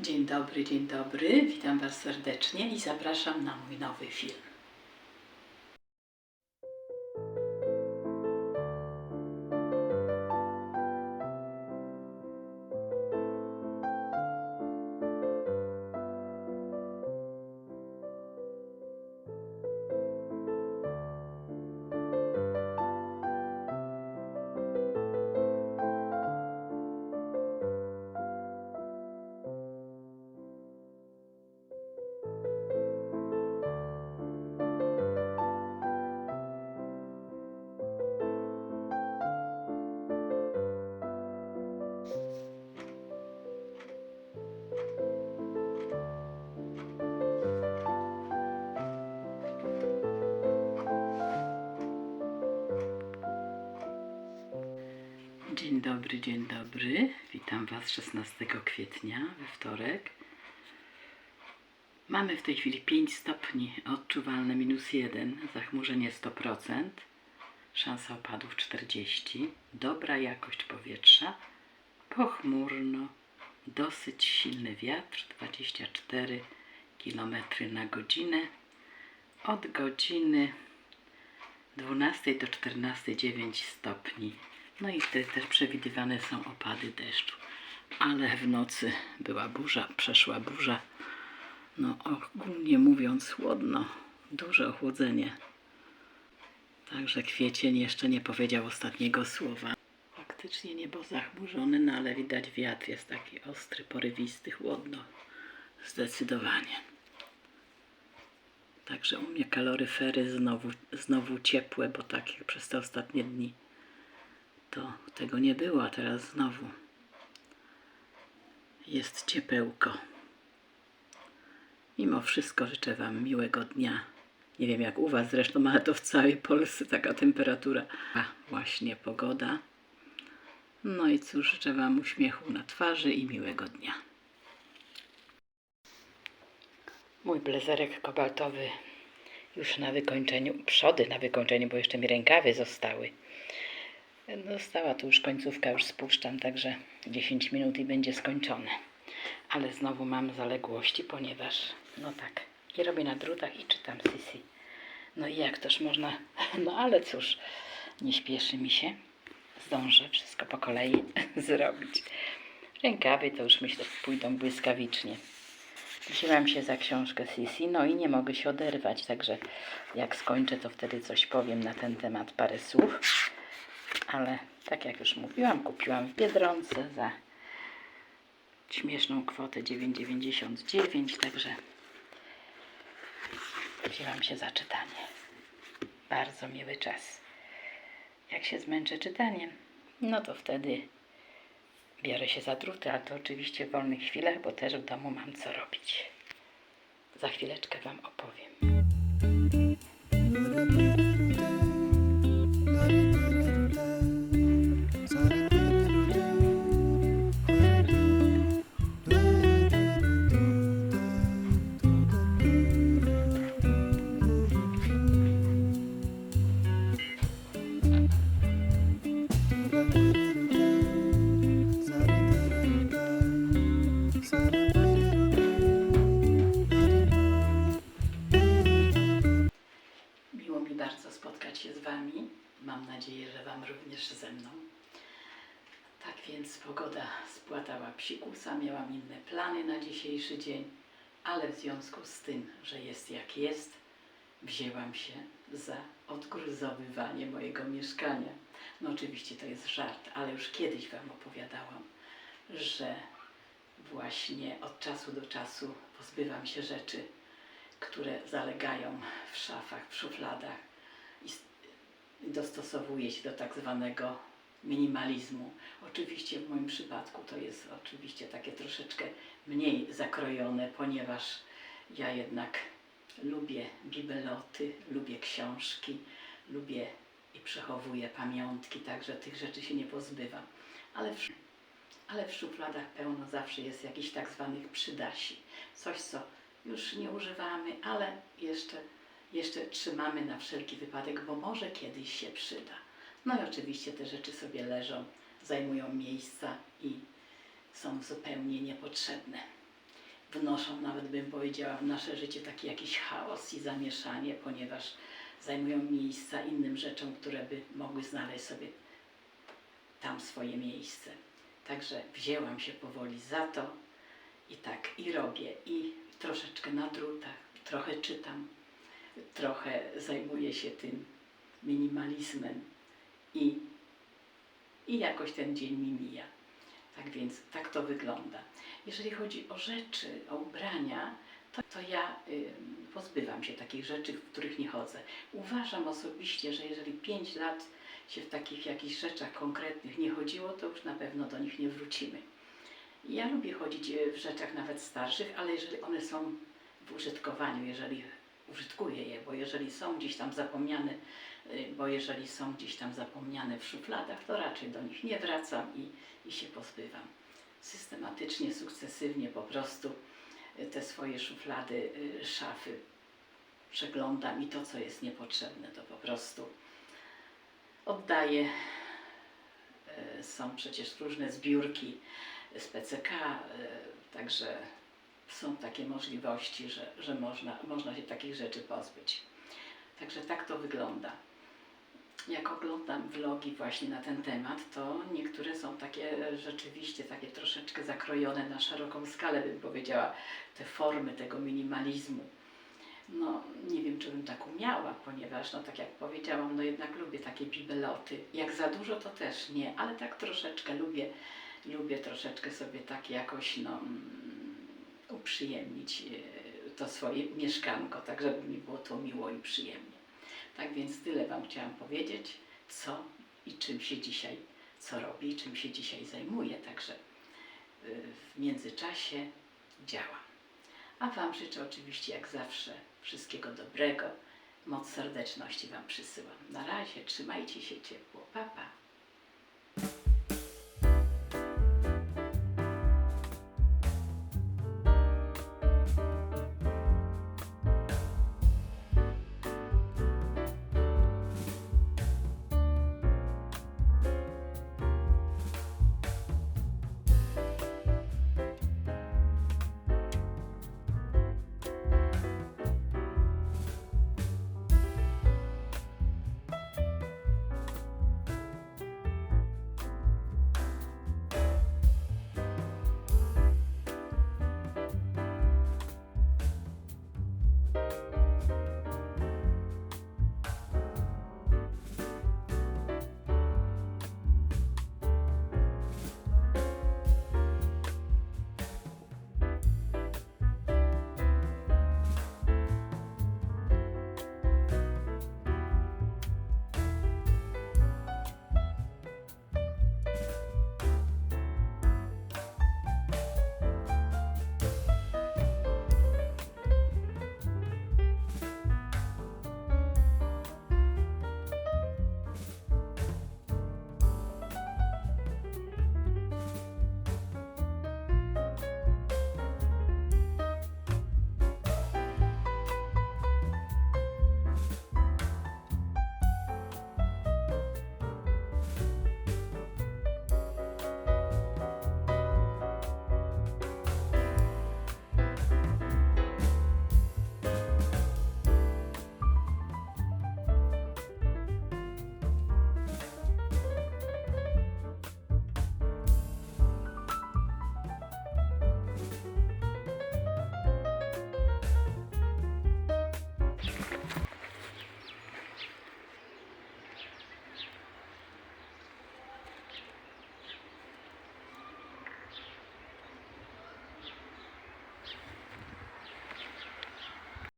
Dzień dobry, dzień dobry. Witam Was serdecznie i zapraszam na mój nowy film. Dzień dobry, dzień dobry. Witam Was 16 kwietnia we wtorek. Mamy w tej chwili 5 stopni, odczuwalne minus 1, zachmurzenie 100%, szansa opadów 40, dobra jakość powietrza, pochmurno, dosyć silny wiatr 24 km na godzinę. Od godziny 12 do 14 9 stopni. No i wtedy też przewidywane są opady deszczu. Ale w nocy była burza, przeszła burza. No ogólnie mówiąc chłodno, duże ochłodzenie. Także kwiecień jeszcze nie powiedział ostatniego słowa. Faktycznie niebo zachmurzone, no ale widać wiatr jest taki ostry, porywisty, chłodno. Zdecydowanie. Także u mnie kaloryfery znowu, znowu ciepłe, bo tak jak przez te ostatnie dni to tego nie było, a teraz znowu jest ciepełko. Mimo wszystko życzę Wam miłego dnia. Nie wiem jak u Was zresztą, ale to w całej Polsce taka temperatura. A właśnie pogoda. No i cóż, życzę Wam uśmiechu na twarzy i miłego dnia. Mój blezerek kobaltowy już na wykończeniu, przody na wykończeniu, bo jeszcze mi rękawy zostały. Została tu już końcówka, już spuszczam, także 10 minut i będzie skończone. Ale znowu mam zaległości, ponieważ, no tak, i robię na drutach i czytam Sisi. No i jak toż można, no ale cóż, nie śpieszy mi się. Zdążę wszystko po kolei zrobić. Rękawy to już myślę pójdą błyskawicznie. Wzięłam się za książkę Sisi, no i nie mogę się oderwać, także jak skończę, to wtedy coś powiem na ten temat, parę słów ale tak jak już mówiłam, kupiłam w Biedronce za śmieszną kwotę 9,99, także wzięłam się za czytanie. Bardzo miły czas. Jak się zmęczę czytaniem, no to wtedy biorę się za druty, ale to oczywiście w wolnych chwilach, bo też w domu mam co robić. Za chwileczkę Wam opowiem. Nadzieję, że Wam również ze mną. Tak więc pogoda spłatała psikusa, miałam inne plany na dzisiejszy dzień, ale w związku z tym, że jest jak jest, wzięłam się za odgruzowywanie mojego mieszkania. No oczywiście to jest żart, ale już kiedyś Wam opowiadałam, że właśnie od czasu do czasu pozbywam się rzeczy, które zalegają w szafach, w szufladach i dostosowuję się do tak zwanego minimalizmu. Oczywiście w moim przypadku to jest oczywiście takie troszeczkę mniej zakrojone, ponieważ ja jednak lubię bibeloty, lubię książki, lubię i przechowuję pamiątki, także tych rzeczy się nie pozbywam. Ale w, ale w szufladach pełno zawsze jest jakichś tak zwanych przydasi. Coś, co już nie używamy, ale jeszcze, jeszcze trzymamy na wszelki wypadek, bo może kiedyś się przyda. No i oczywiście te rzeczy sobie leżą, zajmują miejsca i są zupełnie niepotrzebne. wnoszą, nawet bym powiedziała, w nasze życie taki jakiś chaos i zamieszanie, ponieważ zajmują miejsca innym rzeczom, które by mogły znaleźć sobie tam swoje miejsce. Także wzięłam się powoli za to i tak i robię i troszeczkę na drutach, trochę czytam, trochę zajmuję się tym minimalizmem i, i jakoś ten dzień mi mija. Tak więc tak to wygląda. Jeżeli chodzi o rzeczy, o ubrania, to, to ja y, pozbywam się takich rzeczy, w których nie chodzę. Uważam osobiście, że jeżeli 5 lat się w takich jakichś rzeczach konkretnych nie chodziło, to już na pewno do nich nie wrócimy. Ja lubię chodzić e, w rzeczach nawet starszych, ale jeżeli one są w użytkowaniu, jeżeli użytkuję je, bo jeżeli są gdzieś tam zapomniane, y, bo jeżeli są gdzieś tam zapomniane w szufladach, to raczej do nich nie wracam i, i się pozbywam. Systematycznie, sukcesywnie po prostu y, te swoje szuflady, y, szafy przeglądam i to, co jest niepotrzebne, to po prostu oddaję. Są przecież różne zbiórki z PCK, także są takie możliwości, że, że można, można się takich rzeczy pozbyć. Także tak to wygląda. Jak oglądam vlogi właśnie na ten temat, to niektóre są takie rzeczywiście takie troszeczkę zakrojone na szeroką skalę, bym powiedziała, te formy tego minimalizmu. No, nie wiem, czy bym tak umiała, ponieważ, no tak jak powiedziałam, no jednak lubię takie bibeloty. Jak za dużo, to też nie, ale tak troszeczkę lubię, lubię troszeczkę sobie tak jakoś, no, mm, uprzyjemnić e, to swoje mieszkanko, tak żeby mi było to miło i przyjemnie. Tak więc tyle Wam chciałam powiedzieć, co i czym się dzisiaj, co robię i czym się dzisiaj zajmuję, także y, w międzyczasie działam. A Wam życzę oczywiście jak zawsze wszystkiego dobrego. Moc serdeczności Wam przysyłam. Na razie, trzymajcie się ciepło. Pa, pa.